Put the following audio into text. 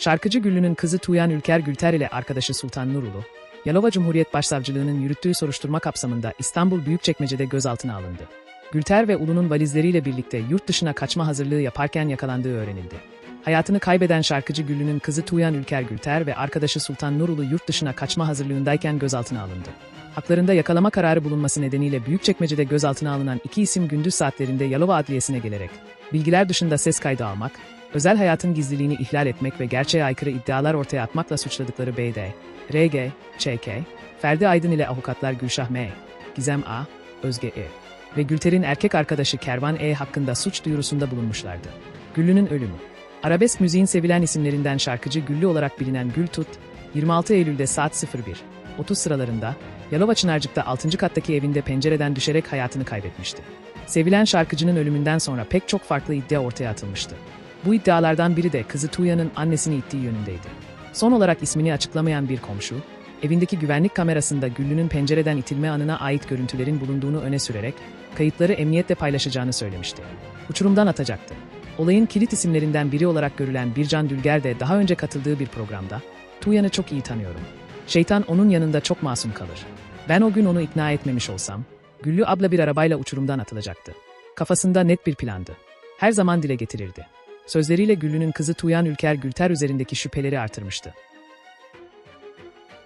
Şarkıcı Güllü'nün kızı Tuğyan Ülker Gülter ile arkadaşı Sultan Nurulu, Yalova Cumhuriyet Başsavcılığı'nın yürüttüğü soruşturma kapsamında İstanbul Büyükçekmece'de gözaltına alındı. Gülter ve Ulu'nun valizleriyle birlikte yurt dışına kaçma hazırlığı yaparken yakalandığı öğrenildi. Hayatını kaybeden şarkıcı Güllü'nün kızı Tuğyan Ülker Gülter ve arkadaşı Sultan Nurulu yurt dışına kaçma hazırlığındayken gözaltına alındı. Haklarında yakalama kararı bulunması nedeniyle Büyükçekmece'de gözaltına alınan iki isim gündüz saatlerinde Yalova Adliyesi'ne gelerek, bilgiler dışında ses kaydı almak, özel hayatın gizliliğini ihlal etmek ve gerçeğe aykırı iddialar ortaya atmakla suçladıkları BD, RG, ÇK, Ferdi Aydın ile avukatlar Gülşah M, Gizem A, Özge E ve Gülter'in erkek arkadaşı Kervan E hakkında suç duyurusunda bulunmuşlardı. Güllü'nün ölümü Arabesk müziğin sevilen isimlerinden şarkıcı Güllü olarak bilinen Gül Tut, 26 Eylül'de saat 01, 30 sıralarında Yalova Çınarcık'ta 6. kattaki evinde pencereden düşerek hayatını kaybetmişti. Sevilen şarkıcının ölümünden sonra pek çok farklı iddia ortaya atılmıştı. Bu iddialardan biri de kızı Tuğya'nın annesini ittiği yönündeydi. Son olarak ismini açıklamayan bir komşu, evindeki güvenlik kamerasında Güllü'nün pencereden itilme anına ait görüntülerin bulunduğunu öne sürerek kayıtları emniyetle paylaşacağını söylemişti. Uçurumdan atacaktı. Olayın kilit isimlerinden biri olarak görülen Bircan Dülger de daha önce katıldığı bir programda, Tuğyan'ı çok iyi tanıyorum. Şeytan onun yanında çok masum kalır. Ben o gün onu ikna etmemiş olsam, Güllü abla bir arabayla uçurumdan atılacaktı. Kafasında net bir plandı. Her zaman dile getirirdi. Sözleriyle Güllü'nün kızı Tuğyan Ülker Gülter üzerindeki şüpheleri artırmıştı.